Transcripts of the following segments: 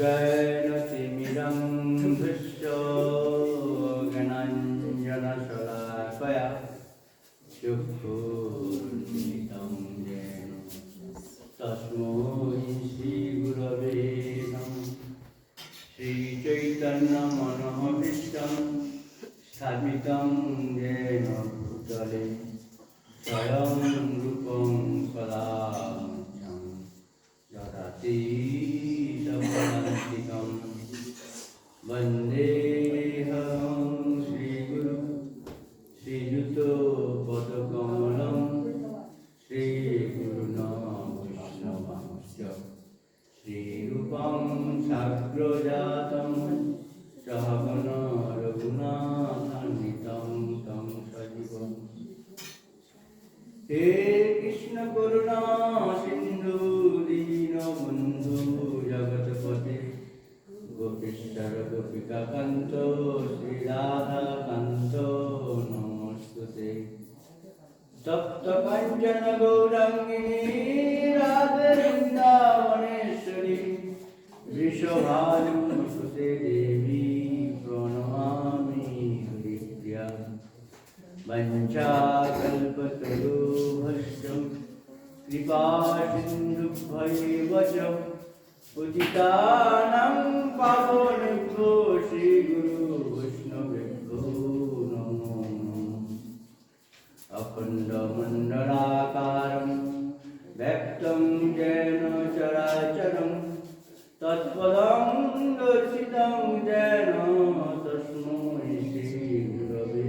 guys. তৎপদং দর্শিতং যেন তস্মৈ শ্রীগুরবে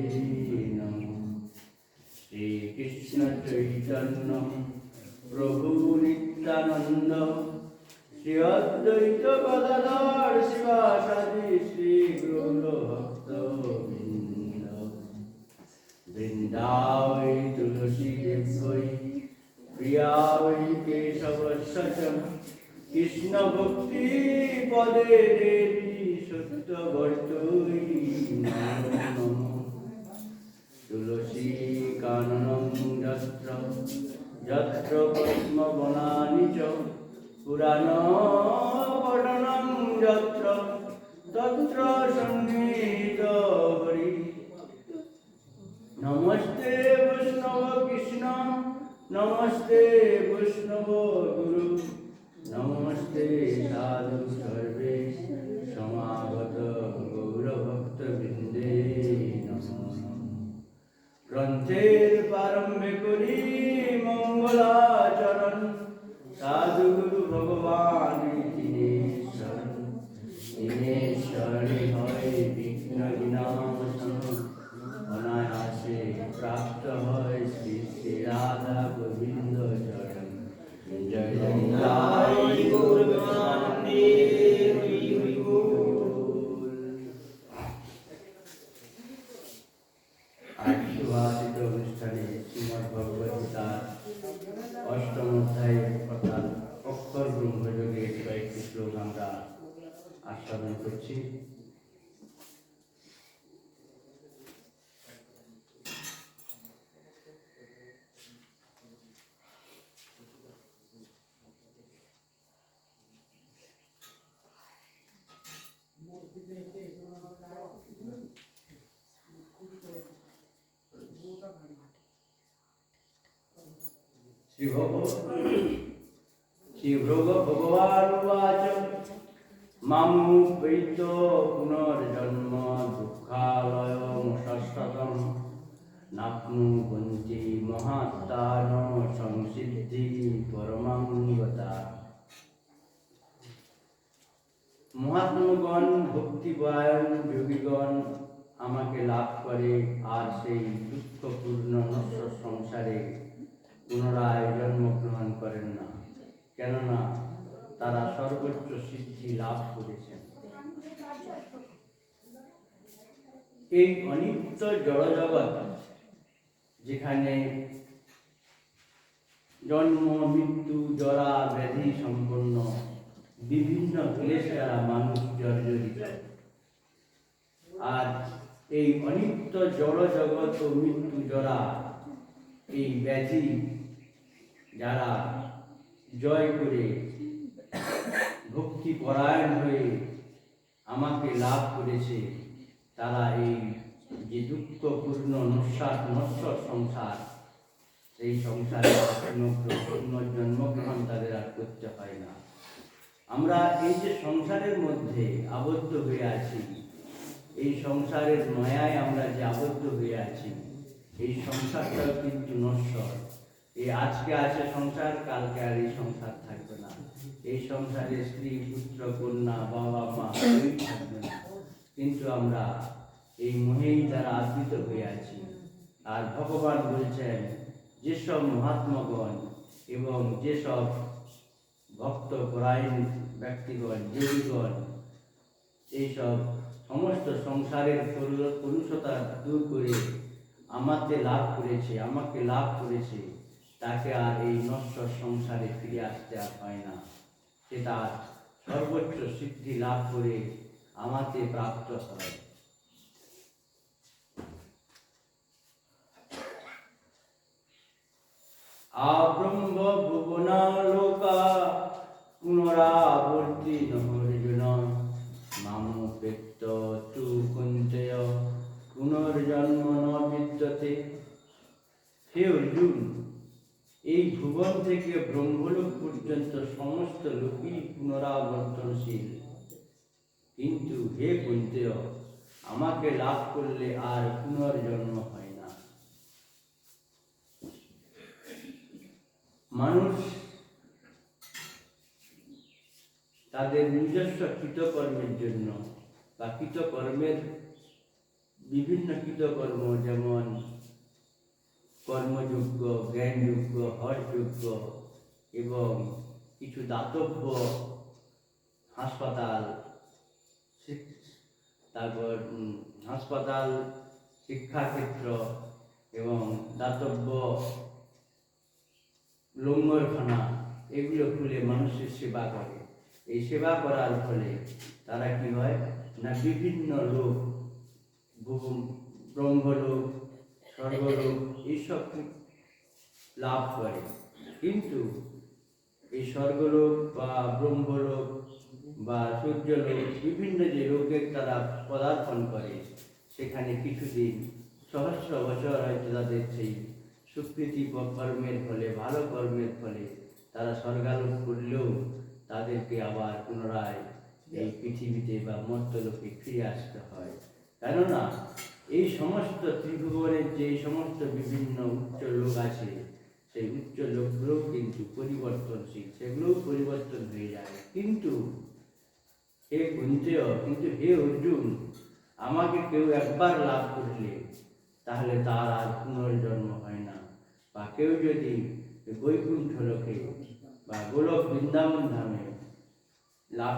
শ্রীকৃষ্ণ চৈতন্য প্রভু নিত্যানন্দ শ্রী অদ্বৈত গদাধর শিবাসাদি শ্রী গুরু ভক্ত বৃন্দাবৈ তুলসী দেবৈ প্রিয়া বৈ কেশব সচম কৃষ্ণ ভক্তি পদে দেবী সত্যবর্তৈ নমো নমঃ তুলসী কাননং যত্র যত্র পদ্মবনানি চ। পুরাণ পঠনং যত্র, তত্র সংগীত হরি। নমস্তে বৈষ্ণব কৃষ্ণ, নমস্তে বৈষ্ণব গুরু। নমস্তে সাধু সর্বে সমাগত গৌরভক্ত বৃন্দে নমঃ। গ্রন্থের প্রারম্ভে করি মঙ্গলাচরণ সাধুগুরু ভগবান দীনেশ্বর দীনেশ্বরী হয় বিঘ্ন বিনাশন অনায়াসে প্রাপ্ত হয় শ্রী শ্রী রাধা গোবিন্দ চরণ জয় জয় জয় গুরু গোবিন্দে হরি হরি বল আজ সুভাষিত অনুষ্ঠানে শ্রীমদ ভগবত গীতার অষ্টম অধ্যায় অর্থাৎ অক্ষর ব্রহ্মযোগের কয়েকটি শ্লোক আমরা আস্বাদন করছি নাপ্নু বন্তি সংসিদ্ধি পরমাঙ্গতা মহাত্মগণ ভক্তিপরায়ণ যোগীগণ আমাকে লাভ করে আর সেই দুঃখপূর্ণ সংসারে পুনরায় জন্মগ্রহণ করেন না। কেননা, তারা সর্বোচ্চ সিদ্ধি লাভ করেছেন। এই অনিত্য জড়জগৎ যেখানে জন্ম, মৃত্যু, জরা, ব্যাধি সম্পন্ন বিভিন্ন ক্লেশ দ্বারা মানুষ জর্জরিত। আর এই অনিত্য জড় জগৎ ও মৃত্যু জরা, এই ব্যাধি যারা জয় করে ভক্তি পরায়ণ হয়ে আমাকে লাভ করেছে, তারা এই যে দুঃখপূর্ণ নস্বাদ নশ্বর সংসার, সেই সংসারে পুনর্জন্মগ্রহণ তাদের আর করতে হয় না। আমরা এই যে সংসারের মধ্যে আবদ্ধ হয়ে আছি, এই সংসারের মায়ায় আমরা যে আবদ্ধ হয়ে আছি, এই সংসারটাও কিন্তু নশ্বর। এই আজকে আছে সংসার, কালকে আর এই সংসার থাকবে না। এই সংসারে স্ত্রী, পুত্র, কন্যা, বাবা, মা থাকবে না। কিন্তু আমরা এই মোহেই দ্বারা আবৃত হয়ে আছি। আর ভগবান বলছেন, যেসব মহাত্মাগণ এবং যেসব ভক্ত পরায়ণ ব্যক্তিগণ, দেবীগণ, এইসব সমস্ত সংসারের কলু- কলুষতা দূর করে আমাকে লাভ করেছে, আমাকে লাভ করেছে তাকে আর এই নশ্বর সংসারে ফিরে আসতে আর হয় না। সে তার সর্বোচ্চ সিদ্ধি লাভ করে আমাকে প্রাপ্ত হয়। আব্রহ্ম পুনরাবর্তি নহর্জুন। মামুপেত্ত তু পুনর্জন্ম ন হে অর্জুন এই ভুবন থেকে ব্রহ্মলোক পর্যন্ত সমস্ত লোকই পুনরাবর্তনশীল। কিন্তু হে কুন্তেয় আমাকে লাভ করলে আর পুনর্জন্ম হয় না। মানুষ তাদের নিজস্ব কৃতকর্মের জন্য বা কৃতকর্মের বিভিন্ন কৃতকর্ম যেমন কর্মযোগ্য, জ্ঞানযোগ্য, হরযোগ্য এবং কিছু দাতব্য হাসপাতাল তারপর হাসপাতাল, শিক্ষাক্ষেত্র এবং দাতব্য লঙ্গরখানা, এগুলো খুলে মানুষের সেবা করে। এই সেবা করার ফলে তারা কি হয়? না, বিভিন্ন লোক ব্রহ্মলোক স্বর্গলোক এইসব লাভ করে? কিন্তু এই স্বর্গলোক বা ব্রহ্মলোক বা সূর্যলোক, বিভিন্ন যে লোকের তারা পদার্পণ করে, সেখানে কিছুদিন সহস্র বছর হয়তো তাদের সেই সুকৃতি কর্মের ফলে, ভালো কর্মের ফলে তারা স্বর্গালোক করলেও তাদেরকে আবার পুনরায় এই পৃথিবীতে বা মর্তলোকে ফিরে আসতে হয়। কেননা এই সমস্ত ত্রিভুবনের যে সমস্ত বিভিন্ন উচ্চ লোক আছে, সেই উচ্চ লোকগুলোও কিন্তু পরিবর্তনশীল, সেগুলোও পরিবর্তন হয়ে যায় কিন্তু হে কুন্তেয় কিন্তু হে অর্জুন, আমাকে কেউ একবার লাভ করলে, তাহলে তার আর পুনর্জন্ম হয় না। বা কেউ যদি বৈকুণ্ঠ লোকে বা গোলক বৃন্দাবন ধামে লাভ,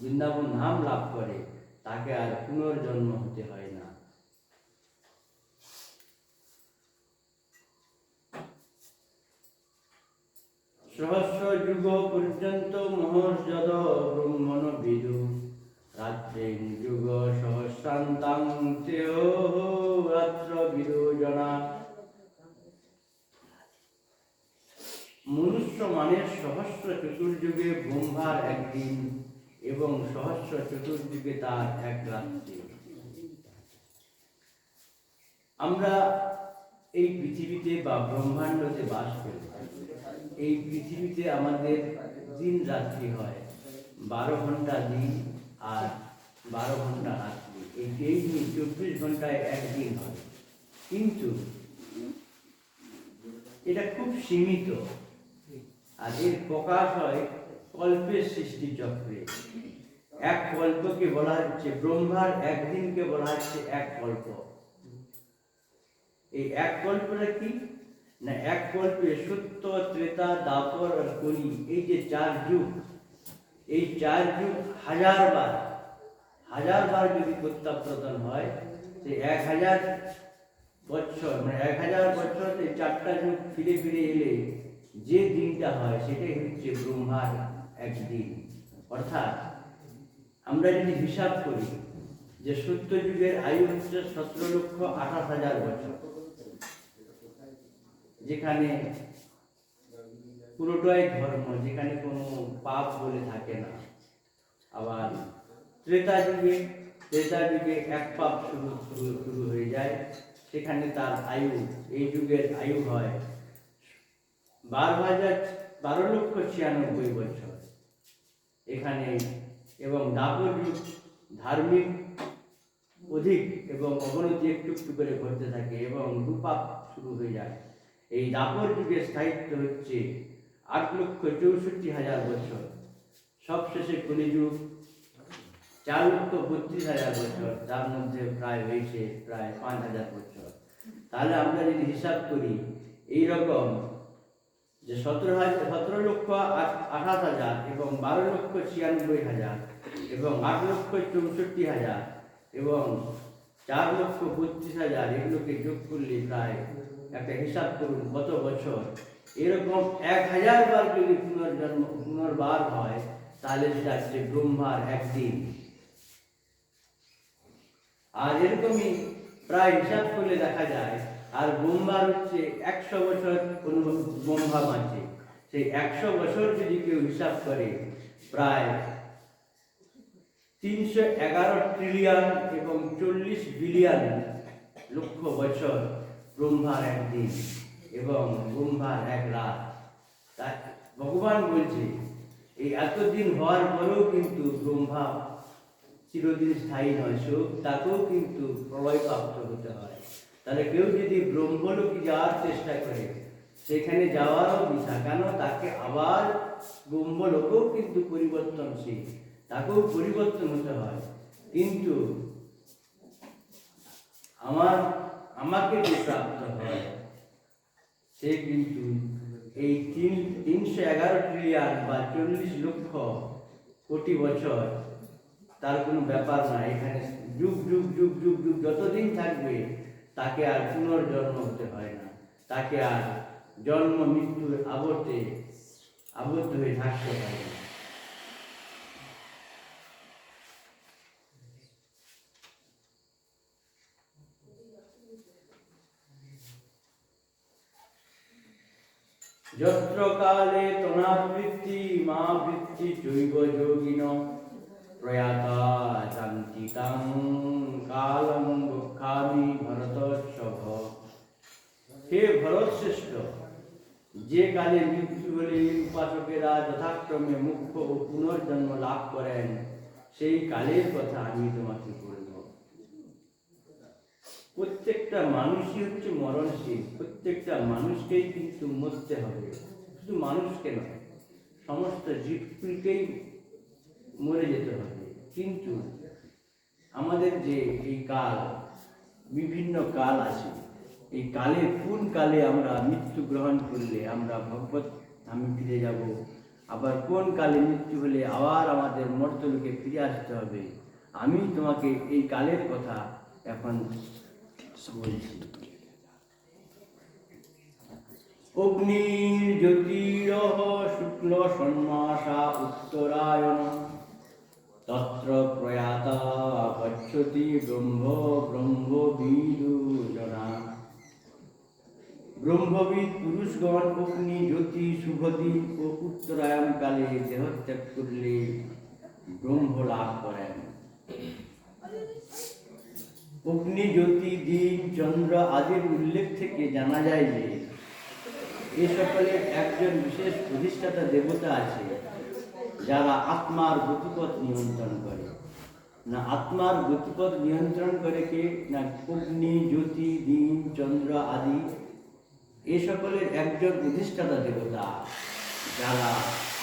বৃন্দাবন ধাম লাভ করে, তাকে আর পুনর্জন্ম হতে হয় না সহস্র যুগ পর্যন্ত মহর্ষদ ব্রহ্মণ বিদু রাত্রে যুগ সহস্রান্তাং রাত্র বিদু জনা মনুষ্য মানের সহস্র চতুর্যুগে ব্রহ্মার একদিন এবং সহস্র চতুর্যুগে তার এক রাত্রি। আমরা এই পৃথিবীতে বা ব্রহ্মাণ্ডতে বাস করি। এই পৃথিবীতে আমাদের দিন রাত্রি হয়, বারো ঘণ্টা দিন আর বারো ঘণ্টা রাত্রি। এই এই দিন চব্বিশ ঘন্টায় একদিন হয়। কিন্তু এটা খুব সীমিত আর এর প্রকাশ হয় কল্পের সৃষ্টি চক্রে। এক কল্পকে বলা হচ্ছে ব্রহ্মার, একদিনকে বলা হচ্ছে এক কল্প। এই এক কল্পটা কি? না, এক কল্পে সত্য, ত্রেতা, দাপর আর কলি এই যে চার যুগ, এই চার যুগ হাজার বার হাজার বার যদি প্রত্যাপ্রদান হয় সে এক হাজার বছর মানে এক হাজার বছর এই চারটা যুগ ফিরে ফিরে এলে যে দিনটা হয়, সেটাই হচ্ছে ব্রহ্মার একদিন। অর্থাৎ আমরা যদি হিসাব করি যে সত্য যুগের আয়ু হচ্ছে সতেরো লক্ষ আঠাশ হাজার বছর যেখানে পুরোটাই ধর্ম, যেখানে কোনো পাপ বলে থাকে না। আবার ত্রেতা যুগে ত্রেতা যুগে এক পাপ শুরু শুরু হয়ে যায়। সেখানে তার আয়ু, এই যুগের আয়ু হয় বারো হাজার, বারো লক্ষ ছিয়ানব্বই বছর। এখানে এবং দাপর যুগ ধার্মিক অধিক এবং অবনতি একটু একটু করে ঘটতে থাকে এবং দুপাপ শুরু হয়ে যায়। এই দাপর যুগের স্থায়িত্ব হচ্ছে আট লক্ষ চৌষট্টি হাজার বছর। সবশেষে কলিযুগ, চার লক্ষ বত্রিশ হাজার বছর, তার মধ্যে প্রায় হয়েছে প্রায় পাঁচ হাজার বছর। তাহলে আমরা যদি হিসাব করি, এই রকম যে সতেরো হাজার সতেরো লক্ষ আঠাশ হাজার এবং বারো লক্ষ ছিয়ানব্বই হাজার এবং আট লক্ষ চৌষট্টি হাজার এবং চার লক্ষ বত্রিশ হাজার এগুলোকে যোগ করলে প্রায় একটা হিসাব করুন কত বছর। এরকম এক হাজার বার যদি পুনর্জন্ম, পুনর্বার হয়, তাহলে সেটা হচ্ছে ব্রহ্মার একদিন। আর এরকমই প্রায় হিসাব করলে দেখা যায়, আর ব্রহ্মার হচ্ছে একশো বছর কোন ব্রহ্মা আছে সেই একশো বছর যদি কেউ হিসাব করে, প্রায় তিনশো এগারো ট্রিলিয়ন এবং চল্লিশ বিলিয়ন লক্ষ বছর ব্রহ্মার একদিন এবং ব্রহ্মার এক রাত। তাই ভগবান বলছে, এই এতদিন হওয়ার পরেও কিন্তু ব্রহ্মা চিরদিন স্থায়ী নয়, সুখ তাকেও কিন্তু প্রলয়প্রাপ্ত হতে হয়। তাহলে কেউ যদি ব্রহ্মলোকে যাওয়ার চেষ্টা করে, সেখানে যাওয়ারও দিশা কেন তাকে আবার ব্রহ্মলোকেও কিন্তু পরিবর্তনশীল, তাকেও পরিবর্তন হতে হয়। কিন্তু আমার আমাকে যে প্রাপ্ত হয়। সে কিন্তু এই তিন, তিনশো এগারো ট্রিলিয়ন বা চল্লিশ লক্ষ কোটি বছর তার কোনো ব্যাপার না। এখানে যুগ যুগ যুগ যুগ যুগ যতদিন থাকবে তাকে আর পুনর্জন্ম হতে হয় না। তাকে আর জন্ম, মৃত্যুর আবর্তে আবদ্ধ হয়ে থাকতে হয় না। যত্র কালে তনাবৃত্তি মা বৃত্তি জৈব যোগিন প্রয়াতা শান্তিতাং কালং দুঃখামি ভরতোৎসব হে ভরত শ্রেষ্ঠ যে কালে মৃত্যু হলে উপাসকেরা যথাক্রমে মুখ্য ও পুনর্জন্ম লাভ করেন, সেই কালের কথা আমি তোমাকে বলব প্রত্যেকটা মানুষই হচ্ছে মরণশীল, প্রত্যেকটা মানুষকেই কিন্তু মরতে হবে। শুধু মানুষকে নয়, সমস্ত জীবকুলকেই মরে যেতে হবে। কিন্তু আমাদের যে এই কাল, বিভিন্ন কাল আছে, এই কালে কোন কালে আমরা মৃত্যু গ্রহণ করলে আমরা ভগবত ধামে ফিরে যাব? আবার কোন কালে মৃত্যু হলে আবার আমাদের মর্তলোকে ফিরে আসতে হবে? আমি তোমাকে এই কালের কথা এখন বলছি অগ্নির জ্যোতিরহ শুক্ল সন্মাসা উত্তরায়ণ তত্র প্রয়াতা গচ্ছতি ব্রহ্ম ব্রহ্মবিদুজনা ব্রহ্মবিদ পুরুষগণ অগ্নি জ্যোতি শুভদীপ ও উত্তরায়ণ কালে দেহত্যাগ করলে ব্রহ্ম লাভ করেন। অগ্নি জ্যোতি দিন চন্দ্র আদির উল্লেখ থেকে জানা যায় যে, এ সকলের একজন বিশেষ প্রতিষ্ঠাতা দেবতা আছে, যারা আত্মার গতিপথ নিয়ন্ত্রণ করে। না, আত্মার গতিপথ নিয়ন্ত্রণ করে কে? না অগ্নি জ্যোতি দিন চন্দ্র আদি। এ সকলের একজন প্রতিষ্ঠাতা দেবতা, যারা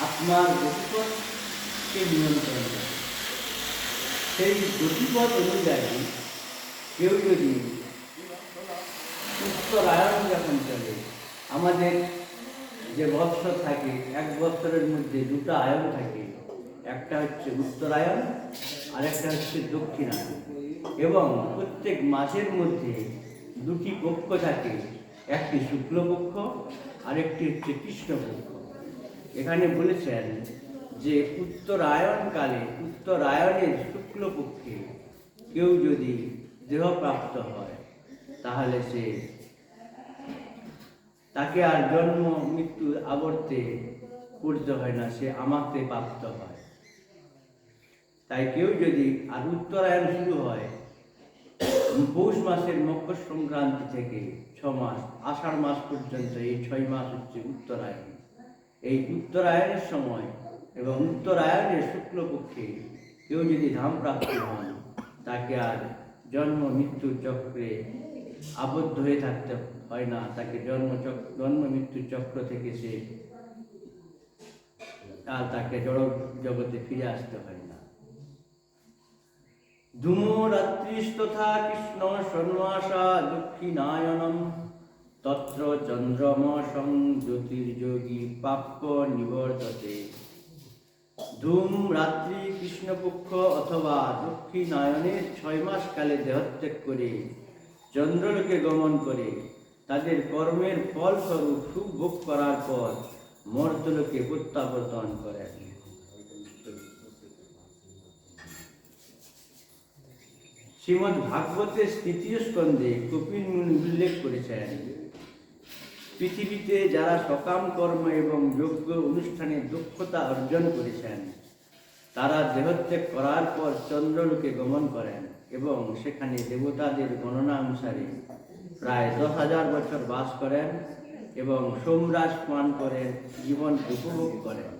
আত্মার গতিপথকে নিয়ন্ত্রণ করে। সেই গতিপথ অনুযায়ী কেউ যদি উত্তরায়ণ যখন চলে আমাদের যে বৎসর থাকে, এক বৎসরের মধ্যে দুটো আয়ন থাকে। একটা হচ্ছে উত্তরায়ণ আর একটা হচ্ছে দক্ষিণায়ন এবং প্রত্যেক মাসের মধ্যে দুটি পক্ষ থাকে, একটি শুক্লপক্ষ আর একটি হচ্ছে কৃষ্ণপক্ষ। এখানে বলেছেন যে উত্তরায়ণ কালে উত্তরায়ণের শুক্লপক্ষে কেউ যদি দেহপ্রাপ্ত হয়, তাহলে সে তাকে আর জন্ম মৃত্যুর আবর্তে পড়তে হয় না, সে আমাকে প্রাপ্ত হয়। তাই কেউ যদি আর উত্তরায়ণ শুরু হয়, পৌষ মাসের মকর সংক্রান্তি থেকে ছ মাস, আষাঢ় মাস পর্যন্ত এই ছয় মাস হচ্ছে উত্তরায়ণ। এই উত্তরায়ণের সময় এবং উত্তরায়ণের শুক্লপক্ষে কেউ যদি ধাম প্রাপ্ত হন, তাকে আর জন্ম মৃত্যুর চক্রে আবদ্ধ হয়ে থাকতে হয় না, তাকে জন্ম জন্ম মৃত্যুর চক্র থেকে সে আর তাকে জড় জগতে ফিরে আসতে হয় না। ধূমো রাত্রিস্তথা কৃষ্ণ সন্ন্যাসা দক্ষিণায়নম তত্র চন্দ্রমসং জ্যোতির্যোগী প্রাপ্য নিবর্ততে। ধূম, রাত্রি, কৃষ্ণপক্ষ অথবা দক্ষিণায়নের ছয় মাস কালে দেহত্যাগ করে, চন্দ্রলোকে গমন করে, তাদের কর্মের ফলস্বরূপ সুখ ভোগ করার পর মর্তলোকে প্রত্যাবর্তন করেন শ্রীমৎ ভাগবতের তৃতীয় স্কন্ধে কপিল মুনি উল্লেখ করেছেন পৃথিবীতে যারা সকাম কর্ম এবং যোগ্য অনুষ্ঠানে দক্ষতা অর্জন করেছেন, তারা দেহত্যাগ করার পর চন্দ্রলোকে গমন করেন এবং সেখানে দেবতাদের গণনা অনুসারে প্রায় দশ হাজার বছর বাস করেন এবং সোমরাজ পান করেন জীবন উপভোগ করেন।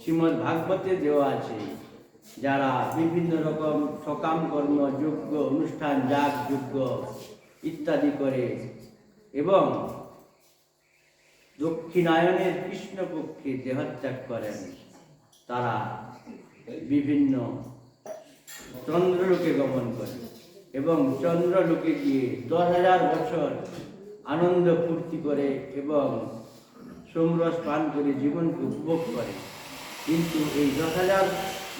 শ্রীমৎ ভাগবতে দেওয়া আছে, যারা বিভিন্ন রকম সকাম কর্ম, যোগ্য অনুষ্ঠান, যাগ যোগ্য ইত্যাদি করে এবং দক্ষিণায়নের কৃষ্ণপক্ষে দেহত্যাগ করেন। তারা বিভিন্ন চন্দ্রলোকে গমন করে এবং চন্দ্রলোকে গিয়ে দশ হাজার বছর আনন্দ ফুর্তি করে এবং সোমরস পান করে জীবনকে উপভোগ করে। কিন্তু এই দশ হাজার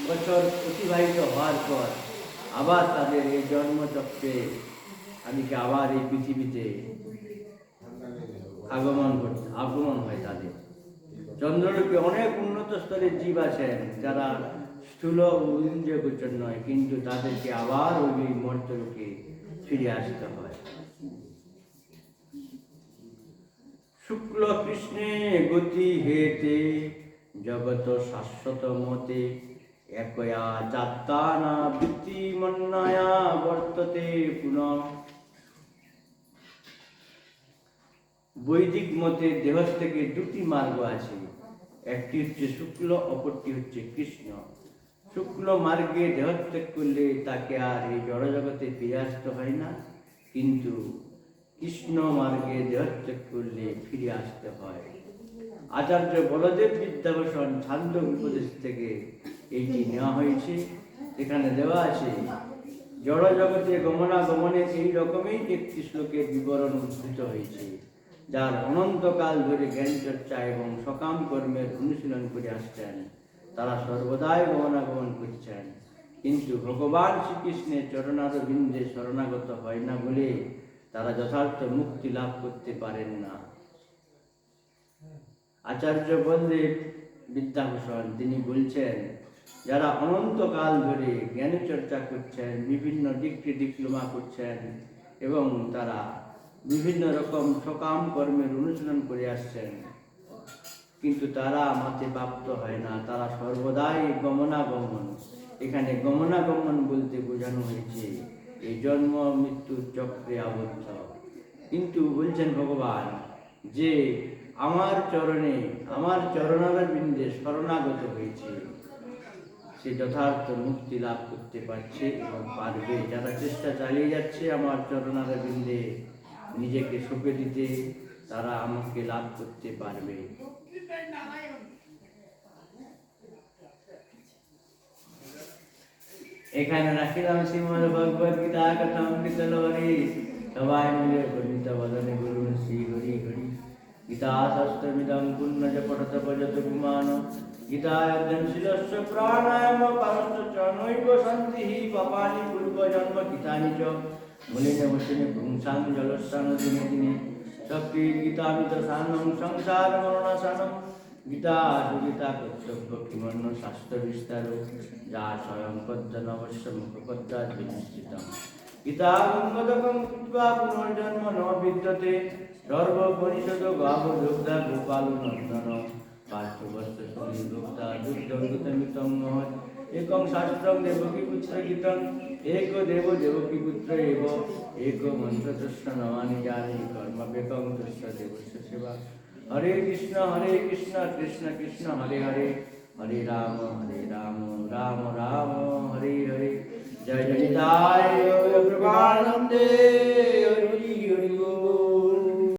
বছর অতিবাহিত হওয়ার পর আবার তাদের এই জন্মচক্রে আদিকে আবার এই পৃথিবীতে আগমন আগমন হয় তাদের। চন্দ্রলোকে অনেক উন্নত স্তরের জীব আছেন, যারা স্থূল ইন্দ্রিয় গোচর নয়, কিন্তু তাদেরকে আবার ওই মর্তলোকে ফিরে আসতে হয়। শুক্ল কৃষ্ণে গতি হেতে জগত শাশ্বত মতে, একয়া যাত্রা না বৃত্তি মন্নায়া বর্ততে পুনঃ বৈদিক মতে দেহ থেকে দুটি মার্গ আছে। একটি হচ্ছে শুক্ল, অপরটি হচ্ছে কৃষ্ণ। শুক্ল মার্গে দেহত্যাগ করলে তাকে আর এই জড়জগতে ফিরে আসতে হয় না। কিন্তু কৃষ্ণ মার্গে দেহত্যাগ করলে ফিরে আসতে হয়। আচার্য বলদেব বিদ্যাভূষণ ছান্দ উপদেশ থেকে এটি নেওয়া হয়েছে। এখানে দেওয়া আছে, জড়জগতে গমনাগমনে এই রকমই একটি শ্লোকের বিবরণ উদ্ধৃত হয়েছে। যার অনন্তকাল ধরে জ্ঞান চর্চা এবং সকাম কর্মের অনুশীলন করে আসছেন, তারা সর্বদাই গমনাগমন করছেন। কিন্তু ভগবান শ্রীকৃষ্ণের চরণারবিন্দে শরণাগত হয় না বলে তারা যথার্থ মুক্তি লাভ করতে পারেন না। আচার্য বলদেব বিদ্যাভূষণ, তিনি বলছেন, যারা অনন্তকাল ধরে জ্ঞান চর্চা করছেন, বিভিন্ন ডিগ্রি ডিপ্লোমা করছেন এবং তারা বিভিন্ন রকম সকাম কর্মের অনুশীলন করে আসছেন। কিন্তু তারা আমাতে প্রাপ্ত হয় না। তারা সর্বদাই গমনাগমন। এখানে গমনাগমন বলতে বোঝানো হয়েছে, এই জন্ম মৃত্যুর চক্রে আবদ্ধ। কিন্তু বলছেন ভগবান, যে আমার চরণে, আমার চরণার বিন্দে শরণাগত হয়েছে, সে যথার্থ মুক্তি লাভ করতে পারছে এবং পারবে। যারা চেষ্টা চালিয়ে যাচ্ছে আমার চরণার বিন্দে নিজেকে সঁপে দিতে তারা আমাকে লাভ করতে পারবে। এখানে রাখিলাম শ্রীমদ ভগবদ গীতা কথা অমৃত লহরি। সবাই মিলে গণিত বদনে গুরু শ্রী হরি হরি। গীতা শাস্ত্রমিদং পুণ্য পঠত ভজত বিমান গীতায়জন শিলস্য প্রাণায়াম পারস্য চ নৈব শান্তি পাপানি পূর্ব জন্ম গীতানি চ। মুনিনে বসিনে পুংসাং জলস্থান দিনে দিনে শক্তি গীতামিত সানম সংসার মরণাসানম গীতা গীতা কর্তব্য কিমন্ন শাস্ত্র বিস্তার যা স্বয়ং পদ্মন অবশ্য মুখপদ্মা বিনিশ্চিত গীতা গঙ্গদকম কৃত্বা পুনর্জন্ম ন বিদ্যতে সর্বপরিষদ গাব যোগদা গোপাল নন্দন পার্থবস্ত শরীর ভোক্তা যুদ্ধ গীতমিতম মহৎ একং শাস্ত্রং দেবকী পুত্র গীতম এক দেব দেবকী পুত্র এব এক মন্ত্র তস্য নমানি জানি কর্ম বেকং তস্য দেবস্য সেবা হরে কৃষ্ণ হরে কৃষ্ণ কৃষ্ণ কৃষ্ণ হরে হরে হরে রাম হরে রাম রাম রাম হরে হরে জয়